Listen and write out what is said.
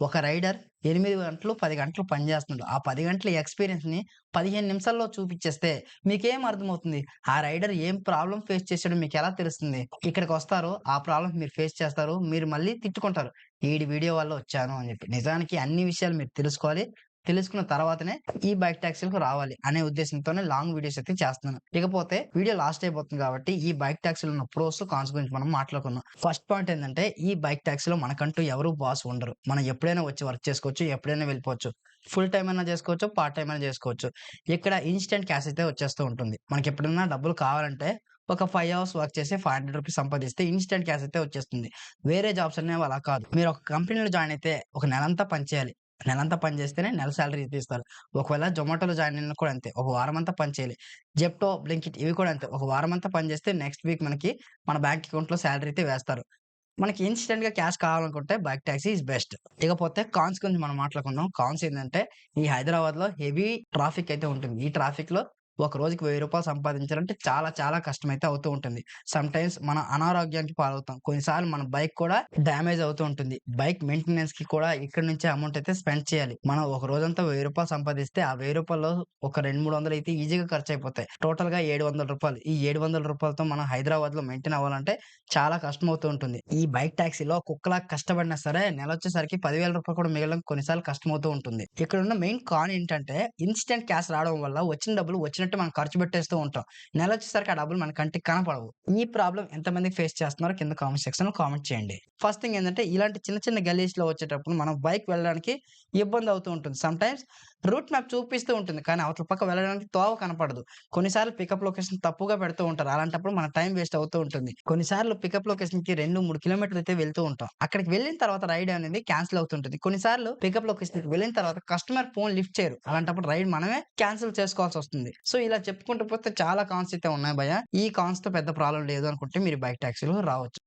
ఒక రైడర్ ఎనిమిది గంటలు పది గంటలు పనిచేస్తున్నాడు ఆ పది గంటల ఎక్స్పీరియన్స్ని పదిహేను నిమిషాల్లో చూపించేస్తే మీకేం అర్థమవుతుంది? ఆ రైడర్ ఏం ప్రాబ్లం ఫేస్ చేశాడో మీకు ఎలా తెలుస్తుంది? ఇక్కడికి వస్తారు ఆ ప్రాబ్లం మీరు ఫేస్ చేస్తారు మీరు మళ్ళీ తిట్టుకుంటారు. ఈడి వీడియో వల్ల వచ్చాను అని చెప్పి. నిజానికి అన్ని విషయాలు మీరు తెలుసుకోవాలి. తెలుసుకున్న తర్వాతనే ఈ బైక్ ట్యాక్సీలకు రావాలి అనే ఉద్దేశంతోనే లాంగ్ వీడియోస్ అయితే చేస్తున్నాను. ఇకపోతే వీడియో లాస్ట్ అయిపోతుంది కాబట్టి ఈ బైక్ ట్యాక్సీలు ఉన్న ప్రోస్ కాన్స్ గురించి మనం మాట్లాడుకున్నాం ఫస్ట్ పాయింట్ ఏంటంటే ఈ బైక్ ట్యాక్సీలో మనకంటూ ఎవరు బాస్ ఉండరు. మనం ఎప్పుడైనా వచ్చి వర్క్ చేసుకోవచ్చు ఎప్పుడైనా వెళ్ళిపోవచ్చు. ఫుల్ టైం అయినా చేసుకోవచ్చు పార్ట్ టైం అయినా చేసుకోవచ్చు. ఇక్కడ ఇన్స్టెంట్ క్యాష్ అయితే వచ్చేస్తూ ఉంటుంది. మనకి ఎప్పుడైనా డబ్బులు కావాలంటే ఒక ఫైవ్ అవర్స్ వర్క్ చేసి ఫైవ్ హండ్రెడ్ రూపీస్ సంపాదిస్తే ఇన్స్టెంట్ క్యాష్ అయితే వచ్చేస్తుంది. వేరే జాబ్స్ అనేవి అలా కాదు. మీరు ఒక కంపెనీలో జాయిన్ అయితే ఒక నెలంతా పని చేయాలి. నెలంతా పని చేస్తేనే నెల శాలరీ తీస్తారు ఒకవేళ జొమాటోలో జాయిన్ అయినా కూడా అంతే. ఒక వారం అంతా పని చేయాలి. జెప్టో బ్లింకిట్ ఇవి కూడా అంతే. ఒక వారం అంతా పని చేస్తే నెక్స్ట్ వీక్ మనకి మన బ్యాంక్ అకౌంట్లో శాలరీ అయితే వేస్తారు. మనకి ఇన్స్టెంట్గా క్యాష్ కావాలనుకుంటే బైక్ ట్యాక్సీ ఇస్ బెస్ట్ ఇకపోతే కాన్స్ గురించి మనం మాట్లాడుకుందాం. కాన్స్ ఏంటంటే ఈ హైదరాబాద్లో హెవీ ట్రాఫిక్ అయితే ఉంటుంది. ఈ ట్రాఫిక్లో ఒక రోజుకి వెయ్యి రూపాయలు సంపాదించాలంటే చాలా చాలా కష్టం అయితే అవుతూ ఉంటుంది. సమ్ టైమ్స్ మన అనారోగ్యానికి పాలవుతాం. కొన్నిసార్లు మన బైక్ కూడా డ్యామేజ్ అవుతూ ఉంటుంది. బైక్ మెయింటెనెన్స్కి కూడా ఇక్కడ నుంచి అమౌంట్ అయితే స్పెండ్ చేయాలి. మనం ఒక రోజంతా వెయ్యి రూపాయలు సంపాదిస్తే ఆ వెయ్యి రూపాయలు ఒక రెండు మూడు వందలు అయితే ఈజీగా ఖర్చు అయిపోతాయి టోటల్గా ఏడు వందల రూపాయలు. ఈ ఏడు వందల రూపాయలతో మనం హైదరాబాద్లో మెయింటైన్ అవ్వాలంటే చాలా కష్టం అవుతూ ఉంటుంది. ఈ బైక్ ట్యాక్సీలో కుక్కలా కష్టపడినా సరే నెల వచ్చేసరికి పదివేల రూపాయలు కూడా మిగలడం కొన్నిసార్లు కష్టమవుతూ ఉంటుంది. ఇక్కడ ఉన్న మెయిన్ కాన్ ఏంటంటే ఇన్స్టెంట్ క్యాష్ రావడం వల్ల వచ్చిన డబ్బులు వచ్చిన ఏంటంటే మనం ఖర్చు పెట్టేస్తూ ఉంటాం. నెల వచ్చేసరికి ఆ డబ్బులు మన కంటికి కనపడవు. ఈ ప్రాబ్లం ఎంతమంది ఫేస్ చేస్తున్నారో కింద కామెంట్ సెక్షన్లో కామెంట్ చేయండి. ఫస్ట్ థింగ్ ఏంటంటే ఇలాంటి చిన్న చిన్న గలీస్లో వచ్చేటప్పుడు మనం బైక్ వెళ్ళడానికి ఇబ్బంది అవుతూ ఉంటుంది. సమ్ టైమ్స్ రూట్ మ్యాప్ చూపిస్తూ ఉంటుంది. కానీ అవతల పక్క వెళ్ళడానికి తోవ కనపడదు. కొన్నిసార్లు పికప్ లొకేషన్ తప్పుగా పెడుతూ ఉంటారు. అలాంటప్పుడు మన టైం వేస్ట్ అవుతూ ఉంటుంది. కొన్నిసార్లు పికప్ లొకేషన్కి రెండు మూడు కిలోమీటర్లు అయితే వెళ్తూ ఉంటాం. అక్కడికి వెళ్ళిన తర్వాత రైడ్ అనేది క్యాన్సిల్ అవుతుంటుంది. కొన్నిసార్లు పికప్ లొకేషన్కి వెళ్ళిన తర్వాత కస్టమర్ ఫోన్ లిఫ్ట్ చేయరు. అలాంటప్పుడు రైడ్ మనమే క్యాన్సిల్ చేసుకోవాల్సి వస్తుంది. సో ఇలా చెప్పుకుంటూ పోతే చాలా కాన్స్ అయితే ఉన్నాయి భయ ఈ కాన్స్తో పెద్ద ప్రాబ్లం లేదు అనుకుంటే మీరు బైక్ ట్యాక్సీలో రావచ్చు.